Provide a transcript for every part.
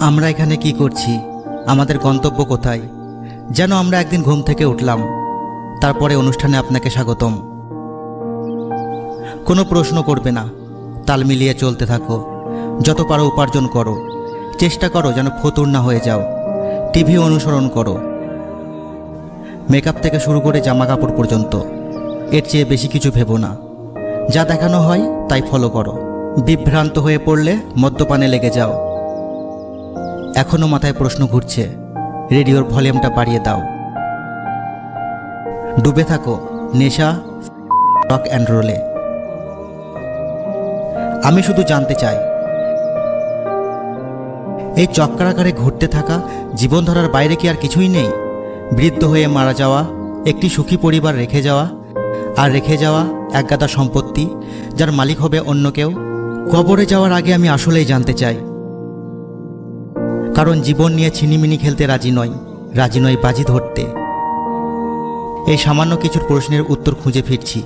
আমরা এখানে কি করছি? আমাদের গন্তব্য কোথায়? যেন আমরা একদিন ঘুম থেকে উঠলাম। তারপরে অনুষ্ঠানে আপনাকে স্বাগতম। কোনো প্রশ্ন করবে না। তাল মিলিয়ে চলতে থাকো। যত পারো উপার্জন করো। চেষ্টা করো যেন ফতুর না হয়ে যাও। টিভি অনুসরণ করো। মেকআপ থেকে শুরু করে জামা কাপড় পর্যন্ত। এর চেয়ে বেশি কিছু ভেবো না। যা দেখানো হয়, তাই ফলো করো। বিভ্রান্ত হয়ে পড়লে মদ্যপানে লেগে যাও। এখনও মাথায় প্রশ্ন ঘুরছে, রেডিওর ভলিউমটা বাড়িয়ে দাও। ডুবে থাকো, নেশা, রক অ্যান্ড রোলে। আমি শুধু জানতে চাই, এই চক্রাকারে ঘুরতে থাকা জীবনধারার বাইরে কি আর কিছুই নেই? বৃদ্ধ হয়ে মারা যাওয়া, একটি সুখী পরিবার রেখে যাওয়া, আর রেখে যাওয়া একগাদা সম্পত্তি, যার মালিক হবে অন্য কেউ, কবরে যাওয়ার আগে আমি আসলেই জানতে চাই। কারণ জীবন নিয়ে ছিনিমিনি খেলতে রাজি নয় রাজি নয় বাজি ধরতে। এই সামান্য কিছুর প্রশ্নের উত্তর খুঁজে ফিরছি।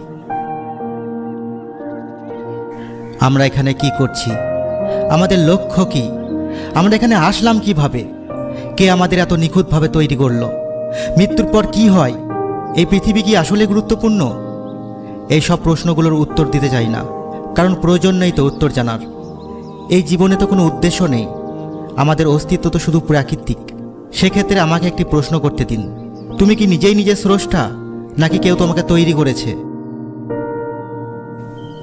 আমরা এখানে কি করছি? আমাদের লক্ষ্য কি? আমরা এখানে আসলাম কীভাবে? কে আমাদের এত নিখুঁতভাবে তৈরি করল? মৃত্যুর পর কি হয়? এই পৃথিবী কি আসলে গুরুত্বপূর্ণ? এই সব প্রশ্নগুলোর উত্তর দিতে চাই না, কারণ প্রয়োজন নেই তো উত্তর জানার। এই জীবনে তো কোনো উদ্দেশ্য নেই। আমাদের অস্তিত্ব তো শুধু প্রাকৃতিক। সেক্ষেত্রে আমাকে একটি প্রশ্ন করতে দিন। তুমি কি নিজেই নিজের স্রষ্টা, নাকি কেউ তোমাকে তৈরি করেছে?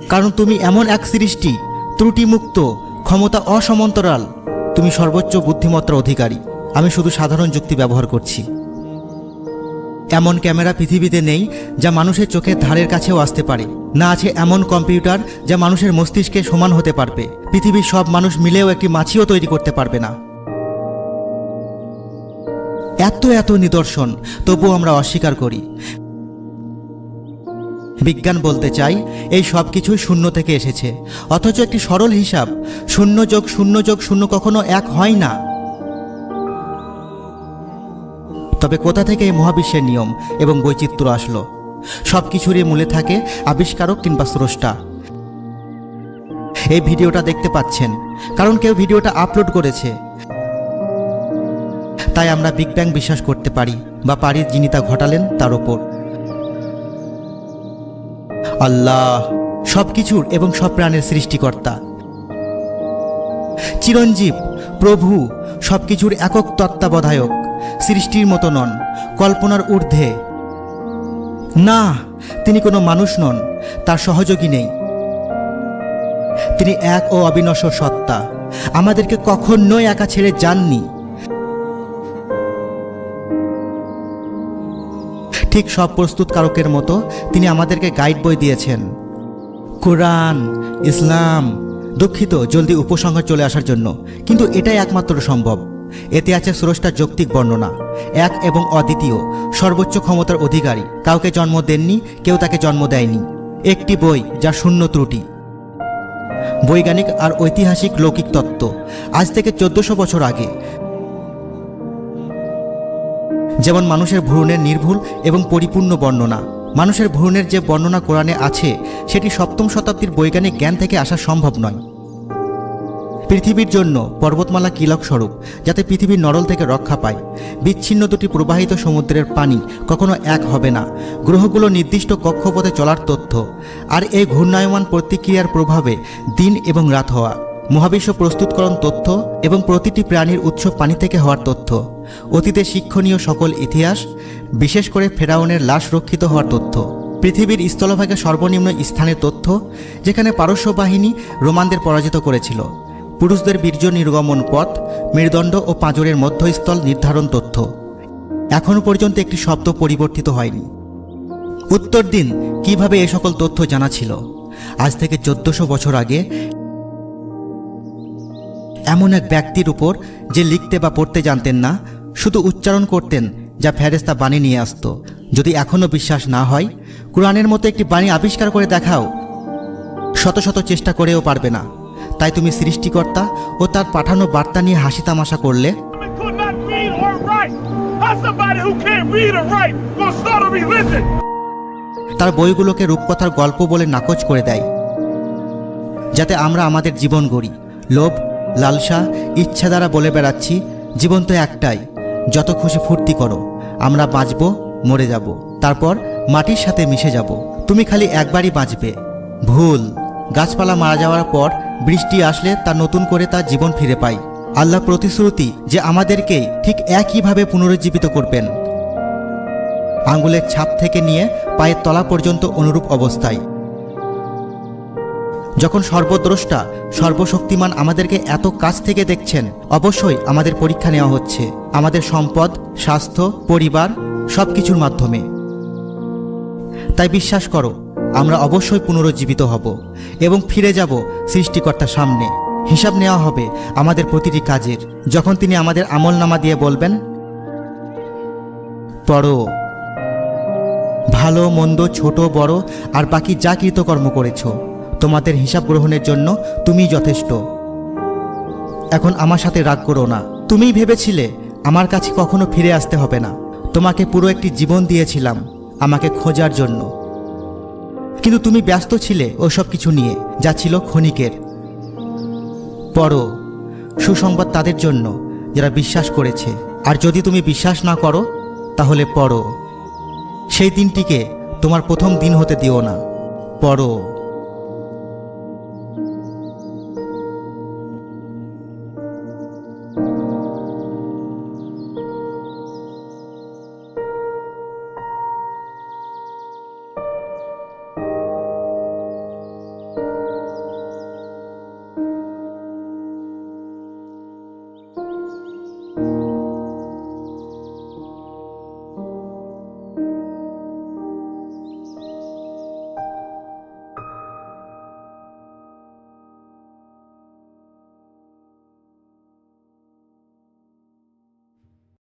কারণ তুমি এমন এক সৃষ্টি, ত্রুটিমুক্ত, ক্ষমতা অসমান্তরাল। তুমি সর্বোচ্চ বুদ্ধিমত্তার অধিকারী। আমি শুধু সাধারণ যুক্তি ব্যবহার করছি। এমন ক্যামেরা পৃথিবীতে নেই যা মানুষের চোখের ধারের কাছেও আসতে পারে। না আছে এমন কম্পিউটার যা মানুষের মস্তিষ্কে সমান হতে পারবে। পৃথিবীর সব মানুষ মিলেও একটি মাছিও তৈরি করতে পারবে না। এত এত নিদর্শন, তবুও আমরা অস্বীকার করি। বিজ্ঞান বলতে চাই, এই সব কিছুই শূন্য থেকে এসেছে। অথচ একটি সরল হিসাব, শূন্য যোগ শূন্য যোগ শূন্য কখনো এক হয় না। তবে কোথা থেকে এই মহাবিশ্বের নিয়ম এবং বৈচিত্র্য আসলো? সব কিছুরই মূলে থাকে আবিষ্কারক কিংবা স্রষ্টা। এই ভিডিওটা দেখতে পাচ্ছেন, কারণ কেউ ভিডিওটা আপলোড করেছে। তাই আমরা বিগ ব্যাং বিশ্বাস করতে পারি বা পারি যিনি তা ঘটালেন তার ওপর। আল্লাহ সব কিছুর এবং সব প্রাণের সৃষ্টিকর্তা। চিরঞ্জীব, প্রভু সব কিছুর একক তত্ত্বাবধায়ক। সৃষ্টির মতো নন, কল্পনার ঊর্ধ্বে। না, তিনি কোনো মানুষ নন, তার সহযোগী নেই। তিনি এক ও অবিনশ্বর সত্তা। আমাদেরকে কখনোই একা ছেড়ে যাননি। ঠিক সব প্রস্তুতকারকের মতো তিনি আমাদেরকে গাইড বই দিয়েছেন। কোরআন, ইসলাম, দুঃখিত, জলদি উপসংহার চলে আসার জন্য। কিন্তু এটাই একমাত্র সম্ভব। এতে আছে স্রষ্টার যৌক্তিক বর্ণনা। এক এবং অদ্বিতীয়, সর্বোচ্চ ক্ষমতার অধিকারী, কাউকে জন্ম দেননি, কেউ তাকে জন্ম দেয়নি। একটি বই যা শূন্য ত্রুটি। বৈজ্ঞানিক আর ঐতিহাসিক লৌকিক তত্ত্ব। আজ থেকে চোদ্দশো বছর আগে। যেমন মানুষের ভ্রূণের নির্ভুল এবং পরিপূর্ণ বর্ণনা। মানুষের ভ্রূণের যে বর্ণনা কোরআনে আছে, সেটি সপ্তম শতাব্দীর বৈজ্ঞানিক জ্ঞান থেকে আসা সম্ভব নয়। পৃথিবীর জন্য পর্বতমালা কিলক স্বরূপ, যাতে পৃথিবীর নরল থেকে রক্ষা পায়। বিচ্ছিন্ন দুটি প্রবাহিত সমুদ্রের পানি কখনো এক হবে না। গ্রহগুলো নির্দিষ্ট কক্ষপথে চলার তথ্য। আর এই ঘূর্ণায়মান প্রতিক্রিয়ার প্রভাবে দিন এবং রাত হওয়া। মহাবিশ্ব প্রস্তুতকরণ তথ্য এবং প্রতিটি প্রাণীর উৎস পানি থেকে হওয়ার তথ্য। অতীতে শিক্ষণীয় সকল ইতিহাস, বিশেষ করে ফেরাউনের লাশ রক্ষিত হওয়ার তথ্য। পৃথিবীর স্থলভাগে সর্বনিম্ন স্থানের তথ্য, যেখানে পারস্য বাহিনী রোমানদের পরাজিত করেছিল। পুরুষদের বীর্য নির্গমন পথ, মেরুদণ্ড ও পাঁজরের মধ্যস্থল নির্ধারণ তথ্য। এখনও পর্যন্ত একটি শব্দ পরিবর্তিত হয়নি। উত্তর দিন, কীভাবে এ সকল তথ্য জানা ছিল? আজ থেকে চোদ্দশো বছর আগে, এমন এক ব্যক্তির উপর যে লিখতে বা পড়তে জানতেন না, শুধু উচ্চারণ করতেন যা ফেরেস্তা বাণী নিয়ে আসত। যদি এখনও বিশ্বাস না হয়, কোরআনের মতো একটি বাণী আবিষ্কার করে দেখাও। শত শত চেষ্টা করেও পারবে না। তাই তুমি সৃষ্টিকর্তা ও তার পাঠানো বার্তা নিয়ে হাসি তামাশা করলে? তার বইগুলোকে রূপকথার গল্প বলে নাকচ করে দেয় যাতে আমরা আমাদের জীবন গড়ি। লোভ লালসা ইচ্ছা দ্বারা বলে বেড়াচ্ছি জীবন তো একটাই। যত খুশি ফুর্তি করো আমরা বাঁচব মরে যাব। তারপর মাটির সাথে মিশে যাব। তুমি খালি একবারই বাঁচবে। ভুল। গাছপালা মারা যাওয়ার পর বৃষ্টি আসলে তা নতুন করে তার জীবন ফিরে পাই আল্লাহ প্রতিশ্রুতি যে আমাদেরকেই ঠিক একইভাবে পুনরুজ্জীবিত করবেন। আঙ্গুলের ছাপ থেকে নিয়ে পায়ের তলা পর্যন্ত অনুরূপ অবস্থায়। যখন সর্বদ্রষ্টা, সর্বশক্তিমান আমাদেরকে এত কাছ থেকে দেখছেন, অবশ্যই আমাদের পরীক্ষা নেওয়া হচ্ছে। আমাদের সম্পদ, স্বাস্থ্য, পরিবার সব কিছুর মাধ্যমে। তাই বিশ্বাস করো আমরা অবশ্যই পুনরুজ্জীবিত হব এবং ফিরে যাব সৃষ্টিকর্তার সামনে। হিসাব নেওয়া হবে আমাদের প্রতিটি কাজের। যখন তিনি আমাদের আমল নামা দিয়ে বলবেন, পড়ো। ভালো, মন্দ, ছোট, বড়, আর বাকি যা কৃতকর্ম করেছ, তোমাদের হিসাব গ্রহণের জন্য তুমিই যথেষ্ট। এখন আমার সাথে রাগ করো না। তুমিই ভেবেছিলে আমার কাছে কখনো ফিরে আসতে হবে না। তোমাকে পুরো একটি জীবন দিয়েছিলাম আমাকে খোঁজার জন্য। কিন্তু তুমি ব্যস্ত ছিলে ওসব কিছু নিয়ে, যা ছিল ক্ষণিকের। পড়ো, সুসংবাদ তাদের জন্য, যারা বিশ্বাস করেছে। আর যদি তুমি বিশ্বাস না করো, তাহলে পড়ো। সেই দিনটিকে তোমার প্রথম দিন হতে দিও না। পড়ো।